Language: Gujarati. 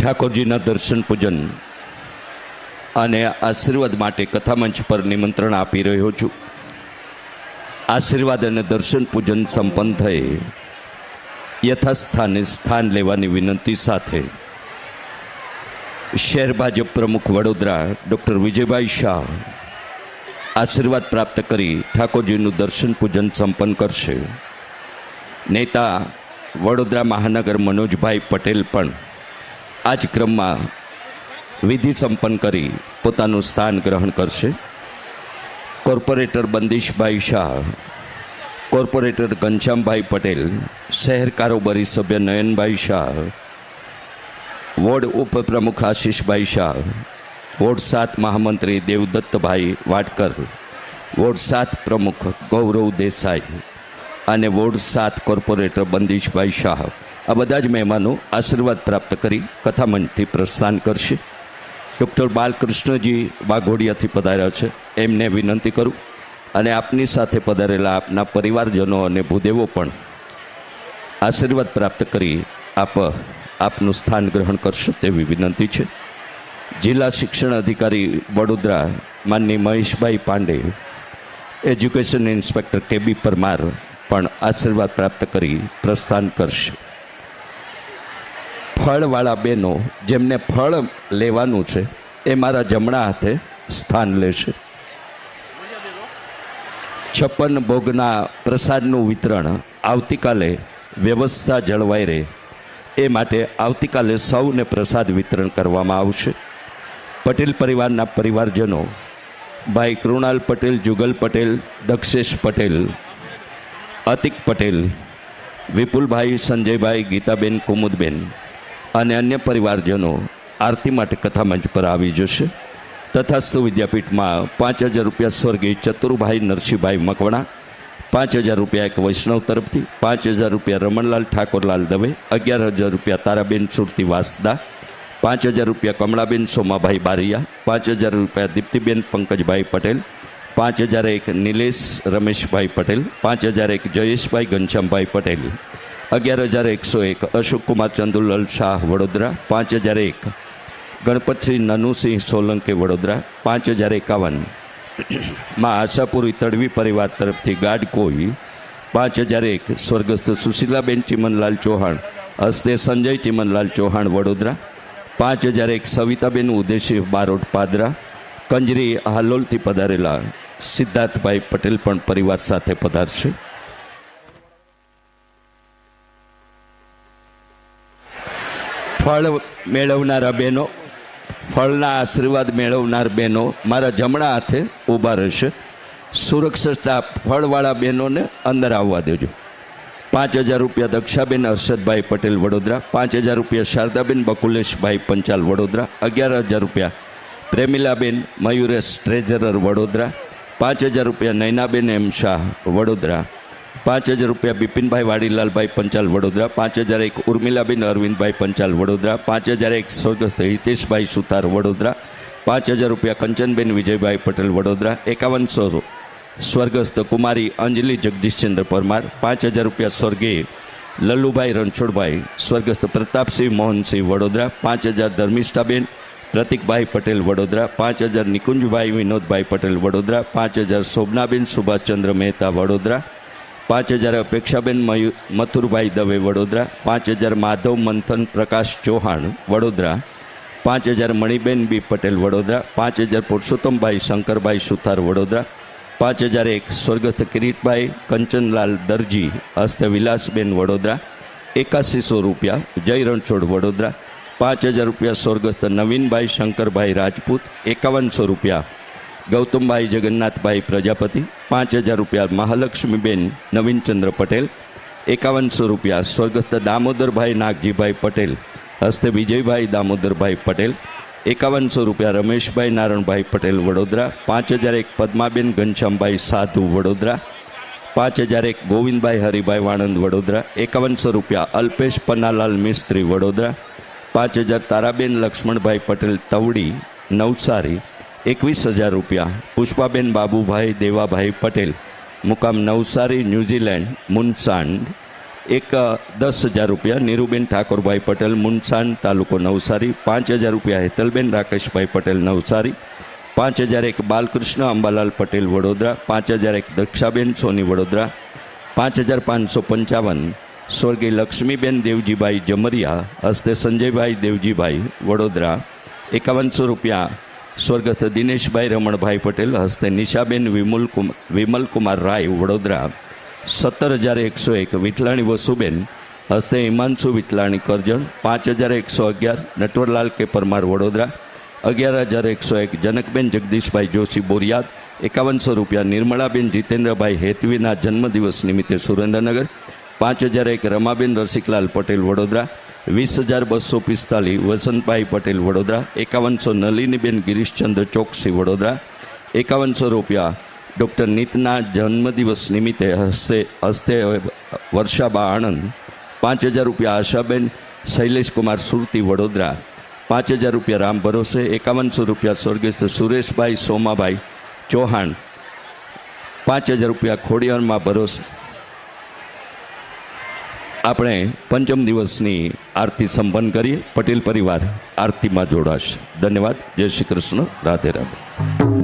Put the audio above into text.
ઠાકોરજીના દર્શન પૂજન અને આશીર્વાદ માટે કથામંચ પર નિમંત્રણ આપી રહ્યો છું. આશીર્વાદ અને દર્શન પૂજન સંપન્ન થઈ યથાસ્થાને સ્થાન લેવાની વિનંતી સાથે શહેર ભાજપ પ્રમુખ વડોદરા ડૉક્ટર વિજયભાઈ શાહ આશીર્વાદ પ્રાપ્ત કરી ઠાકોરજીનું દર્શન પૂજન સંપન્ન કરશે. નેતા વડોદરા મહાનગર મનોજભાઈ પટેલ પણ આ જ ક્રમમાં વિધિ સંપન્ન કરી પોતાનું સ્થાન ગ્રહણ કરશે. કોર્પોરેટર બંદીશભાઈ શાહ, કોર્પોરેટર ઘનશ્યામભાઈ પટેલ, શહેર કારોબારી સભ્ય નયનભાઈ શાહ, વોર્ડ ઉપપ્રમુખ આશીષભાઈ શાહ, વોર્ડ સાત મહામંત્રી દેવદત્તભાઈ વાટકર, વોર્ડ સાત પ્રમુખ ગૌરવ દેસાઈ અને વોર્ડ સાત કોર્પોરેટર બંદીશભાઈ શાહ. આ બધા જ મહેમાનો આશીર્વાદ પ્રાપ્ત કરી કથામંચથી પ્રસ્થાન કરશે. ડૉક્ટર બાલકૃષ્ણજી વાઘોડિયાથી પધાર્યા છે. એમને વિનંતી કરું અને આપની સાથે પધારેલા આપના પરિવારજનો અને ભૂદેવો પણ આશીર્વાદ પ્રાપ્ત કરી આપ આપનું સ્થાન ગ્રહણ કરશો તેવી વિનંતી છે. જિલ્લા શિક્ષણ અધિકારી વડોદરા માનની Maheshbhai Pandey, education inspector KB Parmar પણ આશીર્વાદ પ્રાપ્ત કરી પ્રસ્થાન કરશે. ફળવાળા બહેનો જેમને ફળ લેવાનું છે, એ મારા જમણા હાથે સ્થાન લેશે. છપ્પન ભોગના પ્રસાદનું વિતરણ આવતીકાલે વ્યવસ્થા જળવાઈ રહે. એ માટે આવતીકાલે સૌને પ્રસાદ વિતરણ કરવામાં આવશે. પટેલ પરિવારના પરિવારજનો, ભાઈ કૃણાલ પટેલ, જુગલ પટેલ, દક્ષેશ પટેલ, અતિક પટેલ, વિપુલભાઈ સંજયભાઈ, ગીતાબેન, કુમુદબેન અને અન્ય પરિવારજનો આરતી માટે કથામંચ પર આવી જશે. તથાસ્તુ વિદ્યાપીઠમાં પાંચ હજાર રૂપિયા સ્વર્ગીય ચતુરભાઈ નરસિંહભાઈ મકવણા, પાંચ હજાર રૂપિયા એક વૈષ્ણવ તરફથી, પાંચ હજાર રૂપિયા રમણલાલ ઠાકોરલાલ દવે, અગિયાર હજાર રૂપિયા તારાબેન સુરતી વાસદા, પાંચ હજાર રૂપિયા કમળાબેન સોમાભાઈ બારિયા, પાંચ હજાર રૂપિયા દીપ્તિબેન પંકજભાઈ પટેલ, પાંચ હજાર એક નિલેશ રમેશભાઈ પટેલ, પાંચ હજાર એક જયેશભાઈ ઘનશ્યામભાઈ પટેલ. અગિયાર હજાર એકસો એક અશોકકુમાર ચંદુલાલ શાહ વડોદરા. પાંચ હજાર એક, ગણપતસિંહ નનુસિંહ સોલંકી વડોદરા. પાંચ હજાર એકાવન, માં આશાપુરી તડવી પરિવાર તરફથી ગાઢ કોઈ પાંચ હજાર એક, સ્વર્ગસ્થ સુશીલાબેન ચિમનલાલ ચૌહાણ, હસ્તે સંજય ચિમનલાલ ચૌહાણ વડોદરા. પાંચ હજાર એક, સવિતાબેન ઉદેશી બારોટ પાદરા. કંજરી હાલોલથી પધારેલા સિદ્ધાર્થભાઈ પટેલ પણ પરિવાર સાથે પધારશે. ફળ મેળવનારા બહેનો, ફળના આશીર્વાદ મેળવનાર બહેનો, મારા જમણા હાથે ઊભા રહેશે. સુરક્ષા ફળવાળા બહેનોને અંદર આવવા દેજો. પાંચ હજાર રૂપિયા દક્ષાબેન હર્ષદભાઈ પટેલ વડોદરા, પાંચ હજાર રૂપિયા શારદાબેન બકુલેશભાઈ પંચાલ વડોદરા, અગિયાર હજાર રૂપિયા પ્રેમિલાબેન મયુરેશ ટ્રેઝરર વડોદરા, પાંચ હજાર રૂપિયા નૈનાબેન એમ શાહ વડોદરા પાંચ હજાર રૂપિયા બિપિનભાઈ વાડીલાલભાઈ પંચાલ વડોદરા, પાંચ હજાર એક ઉર્મિલાબેન અરવિંદભાઈ પંચાલ વડોદરા, પાંચ હજાર એક સ્વર્ગસ્થ હિતેશભાઈ સુતાર વડોદરા, પાંચ હજાર રૂપિયા કંચનબેન વિજયભાઈ પટેલ વડોદરા, એકાવનસો સ્વર્ગસ્થ કુમારી અંજલિ જગદીશચંદ્ર પરમાર, પાંચ હજાર રૂપિયા સ્વર્ગીય લલ્લુભાઈ રણછોડભાઈ, સ્વર્ગસ્થ પ્રતાપસિંહ મોહનસિંહ વડોદરા, પાંચ હજાર ધર્મિષ્ઠાબેન પ્રતિકભાઈ પટેલ વડોદરા, પાંચ હજાર નિકુંજભાઈ વિનોદભાઈ પટેલ વડોદરા, પાંચ હજાર શોભનાબેન સુભાષચંદ્ર મહેતા વડોદરા પાંચ હજાર અપેક્ષાબેન મથુરભાઈ દવે વડોદરા, પાંચ હજાર માધવ મંથન પ્રકાશ ચૌહાણ વડોદરા, પાંચ હજાર મણિબેન બી પટેલ વડોદરા, પાંચ હજાર પુરુષોત્તમભાઈ શંકરભાઈ સુથાર વડોદરા, પાંચ હજાર એક સ્વર્ગસ્થ કિરીટભાઈ કંચનલાલ દરજી, હસ્ત વિલાસબેન વડોદરા એકાસીસો રૂપિયા જય રણછોડ વડોદરા, પાંચ હજાર રૂપિયા સ્વર્ગસ્થ નવીનભાઈ શંકરભાઈ રાજપૂત, એકાવનસો રૂપિયા ગૌતમભાઈ જગન્નાથભાઈ પ્રજાપતિ, પાંચ હજાર રૂપિયા મહાલક્ષ્મીબેન નવીનચંદ્ર પટેલ, એકાવનસો રૂપિયા સ્વર્ગસ્થ દામોદરભાઈ નાગજીભાઈ પટેલ, હસ્તે વિજયભાઈ દામોદરભાઈ પટેલ, એકાવનસો રૂપિયા રમેશભાઈ નારણભાઈ પટેલ વડોદરા, પાંચ હજાર એક પદ્માબેન ઘનશ્યામભાઈ સાધુ વડોદરા, પાંચ હજાર એક ગોવિંદભાઈ હરિભાઈ વાણંદ વડોદરા, એકાવનસો રૂપિયા અલ્પેશ પન્નાલાલ મિસ્ત્રી વડોદરા, પાંચ હજાર તારાબેન લક્ષ્મણભાઈ પટેલ તવડી, નવસારી એકવીસ હજાર રૂપિયા. પુષ્પાબેન બાબુભાઈ, દેવાભાઈ પટેલ. મુકામ નવસારી, ન્યૂઝીલેન્ડ, મુનસાંડ. એક દસ હજાર રૂપિયા. નીરુબેન ઠાકોરભાઈ પટેલ મુનસાન તાલુકો નવસારી. પાંચ હજાર રૂપિયા હેતલબેન રાકેશભાઈ પટેલ, નવસારી. પાંચ હજાર એક બાલકૃષ્ણ અંબાલાલ પટેલ, વડોદરા. પાંચ હજાર એક દક્ષાબેન, સોની વડોદરા. પાંચ હજાર પાંચસો પંચાવન સ્વર્ગીય લક્ષ્મીબેન દેવજીભાઈ જમરિયા, હસ્તે સંજયભાઈ દેવજીભાઈ વડોદરા. એકાવનસો રૂપિયા સ્વર્ગસ્થ દિનેશભાઈ રમણભાઈ પટેલ, હસ્તે નિશાબેન વિમુલ વિમલકુમાર રાય, વડોદરા. સત્તર હજાર એકસો એક વિઠલાણી વસુબેન, હસ્તે હિમાંશુ વિઠલાણી કરજણ. પાંચ હજાર એકસો અગિયાર નટવરલાલ કે પરમાર વડોદરા. અગિયાર હજાર એકસો એક જનકબેન જગદીશભાઈ જોશી બોરિયાદ. એકાવનસો રૂપિયા નિર્મળાબેન જીતેન્દ્રભાઈ હેતવીના જન્મદિવસ નિમિત્તે સુરેન્દ્રનગર. પાંચ હજાર એક રમાબેન રસિકલાલ પટેલ વડોદરા. વીસ હજાર બસો પિસ્તાલીસ વસંતભાઈ પટેલ વડોદરા, એકાવનસો નલિનીબેન ગિરીશચંદ્ર ચોકસી વડોદરા, એકાવનસો રૂપિયા ડૉક્ટર નીતના જન્મદિવસ નિમિત્તે હસ્તે હસ્તે વર્ષાબા આણંદ, પાંચ હજાર રૂપિયા આશાબેન, શૈલેષકુમાર સુરતી વડોદરા, પાંચ હજાર રૂપિયા રામ ભરોસે, એકાવનસો રૂપિયા સ્વર્ગસ્થ સુરેશભાઈ સોમાભાઈ ચૌહાણ, પાંચ હજાર રૂપિયા ખોડિયારમાં ભરોસે. આપણે પંચમ દિવસની આરતી સંપન્ન કરીએ. પટેલ પરિવાર આરતીમાં જોડાશે. ધન્યવાદ. જય શ્રી કૃષ્ણ. રાધે રાધે.